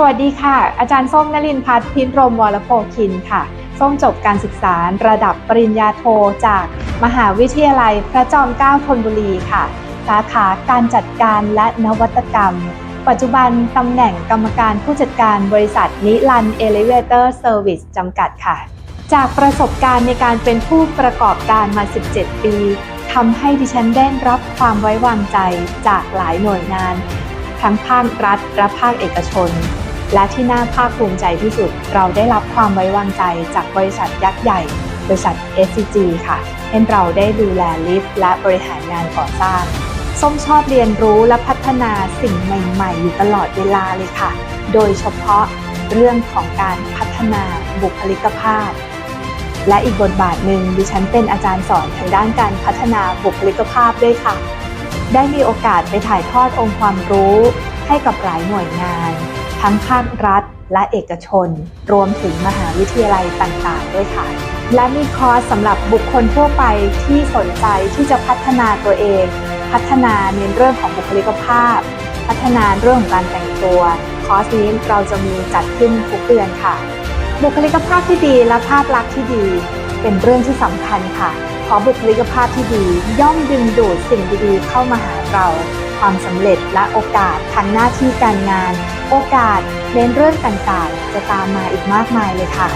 สวัสดีค่ะ อาจารย์ส้มนลินพัฒน์พินรมวรโพคินค่ะ ส้มจบการศึกษาระดับปริญญาโทจากมหาวิทยาลัยพระจอมเกล้าธนบุรีค่ะ สาขาการจัดการและนวัตกรรม ปัจจุบันตำแหน่งกรรมการผู้จัดการบริษัทนิลันเอเลเวเตอร์เซอร์วิสจำกัดค่ะ จากประสบการณ์ในการเป็นผู้ประกอบการมา 17 ปีทำให้ดิฉันได้รับความไว้วางใจจากหลายหน่วยงาน ทั้งภาครัฐและภาคเอกชน และที่น่าภาคภูมิใจที่สุด เราได้รับความไว้วางใจจากบริษัทยักษ์ใหญ่ บริษัท SCG ค่ะให้เราได้ดูแลลิฟต์และบริหารงานก่อสร้างส้มชอบเรียนรู้และพัฒนาสิ่งใหม่ๆ อยู่ตลอดเวลาเลยค่ะ โดยเฉพาะเรื่องของการพัฒนาบุคลิกภาพ และอีกบทบาทหนึ่งดิฉันเป็นอาจารย์สอนทางด้านการพัฒนาบุคลิกภาพด้วยค่ะ ได้มีโอกาสไปถ่ายทอดองค์ความรู้ให้กับหลายหน่วยงาน ทั้งภาครัฐและเอกชน รวมถึงมหาวิทยาลัยต่างๆ ด้วยค่ะ และมีคอร์สสำหรับบุคคลทั่วไปที่สนใจที่จะพัฒนาตัวเอง พัฒนาในเรื่องของบุคลิกภาพ พัฒนาเรื่องของการแต่งตัว คอร์สนี้เราจะมีจัดขึ้นทุกเดือนค่ะ บุคลิกภาพที่ดีและภาพลักษณ์ที่ดี เป็นเรื่องที่สำคัญค่ะ เพราะบุคลิกภาพที่ดี ย่อมดึงดูดสิ่งดีๆ เข้ามาหาเรา ความสำเร็จและโอกาสทางหน้าที่การงาน โอกาสเน้นเรื่องต่างๆ จะตามมาอีกมากมายเลยค่ะ